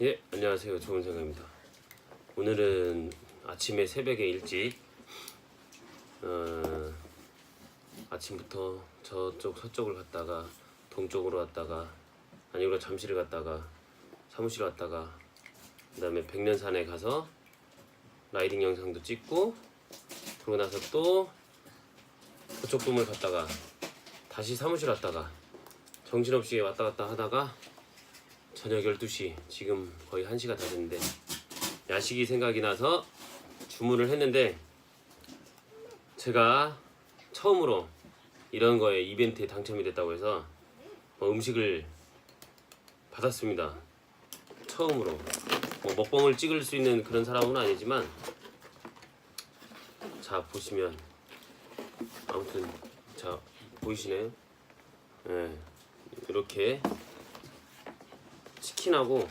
예, 안녕하세요. 좋은 생각입니다. 오늘은 아침에 새벽에 일찍 어, 아침부터 저쪽 서쪽을 갔다가 동쪽으로 갔다가 아니면 잠실을 갔다가 사무실 갔다가 그다음에 백년산에 가서 라이딩 영상도 찍고 그러고 나서 또 고척돔을 갔다가 다시 사무실 갔다가 정신없이 왔다 갔다 하다가 저녁 12시 지금 거의 1시가 다 됐는데 야식이 생각이 나서 주문을 했는데 제가 처음으로 이런 거에 이벤트에 당첨이 됐다고 해서 어, 음식을 받았습니다. 처음으로. 뭐 먹방을 찍을 수 있는 그런 사람은 아니지만 자 보시면 아무튼 자 보이시나요? 예. 이렇게 치킨하고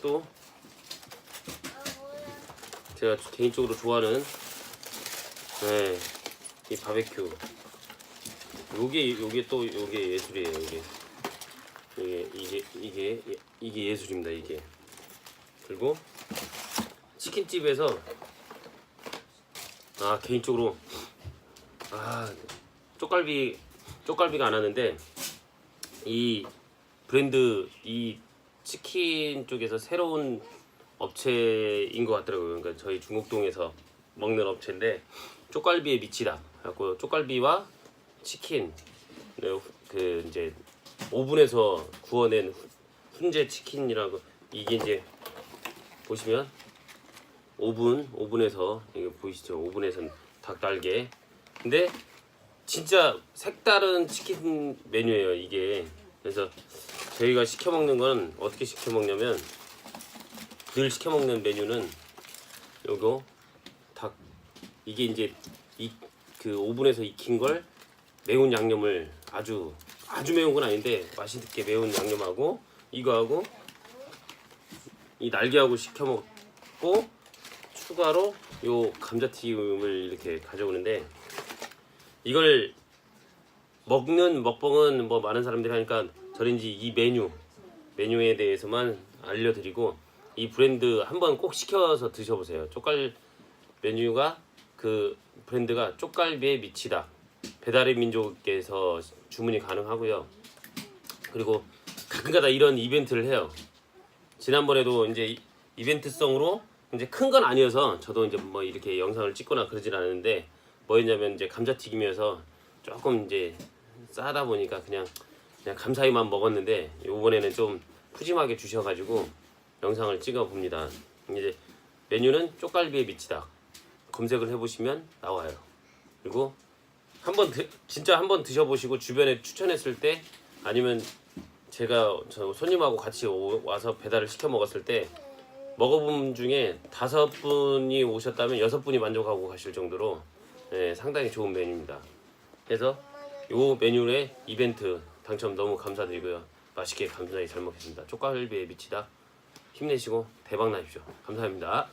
또 제가 개인적으로 좋아하는 네, 이 바베큐. 요게 요게 또 요게 예술이에요 이게. 이게 이게 이게 이게 예술입니다 이게. 그리고 치킨집에서 아 개인적으로 아 쪽갈비 쪽갈비가 안 하는데 이 브랜드 이 치킨 쪽에서 새로운 업체인 것 같더라고요. 그러니까 저희 중국동에서 먹는 업체인데 쪽갈비에 미치다. 그래갖고 쪽갈비와 치킨 네, 그 이제 오븐에서 구워낸 후- 훈제 치킨이라고 이게 이제 보시면 오븐 오븐에서 이거 보이시죠? 오븐에선 닭달게 근데 진짜 색다른 치킨 메뉴예요 이게. 그래서 저희가 시켜 먹는 건 어떻게 시켜 먹냐면 늘 시켜 먹는 메뉴는 요거 닭. 이게 이제 이 그 오븐에서 익힌 걸 매운 양념을 아주 아주 매운 건 아닌데 맛있게 매운 양념하고 이거하고 이 날개하고 시켜 먹고 추가로 요 감자튀김을 이렇게 가져오는데 이걸 먹는 먹방은 뭐 많은 사람들이 하니까 이제 이 메뉴 메뉴에 대해서만 알려드리고 이 브랜드 한번 꼭 시켜서 드셔보세요. 쪽갈 메뉴가 그 브랜드가 쪽갈비에 미치다 배달의 민족에서 주문이 가능하고요. 그리고 가끔가다 이런 이벤트를 해요. 지난번에도 이제 이- 이벤트성으로 이제 큰 건 아니어서 저도 이제 뭐 이렇게 영상을 찍거나 그러진 않았는데 뭐였냐면 이제 감자튀김이어서 조금 이제 싸다 보니까 그냥 그냥 감사히만 먹었는데 이번에는 좀 푸짐하게 주셔가지고 영상을 찍어 봅니다. 이제 메뉴는 쪽갈비에 미치다 검색을 해보시면 나와요. 그리고 한번 드- 진짜 한번 드셔보시고 주변에 추천했을 때 아니면 제가 저 손님하고 같이 오- 와서 배달을 시켜 먹었을 때 먹어본 중에 다섯 분이 오셨다면 여섯 분이 만족하고 가실 정도로 예, 상당히 좋은 메뉴입니다. 그래서 요 메뉴의 이벤트 당첨 너무 감사드리고요. 맛있게 감사히 잘 먹겠습니다. 쪽갈비에 미치다 힘내시고 대박 나십시오. 감사합니다.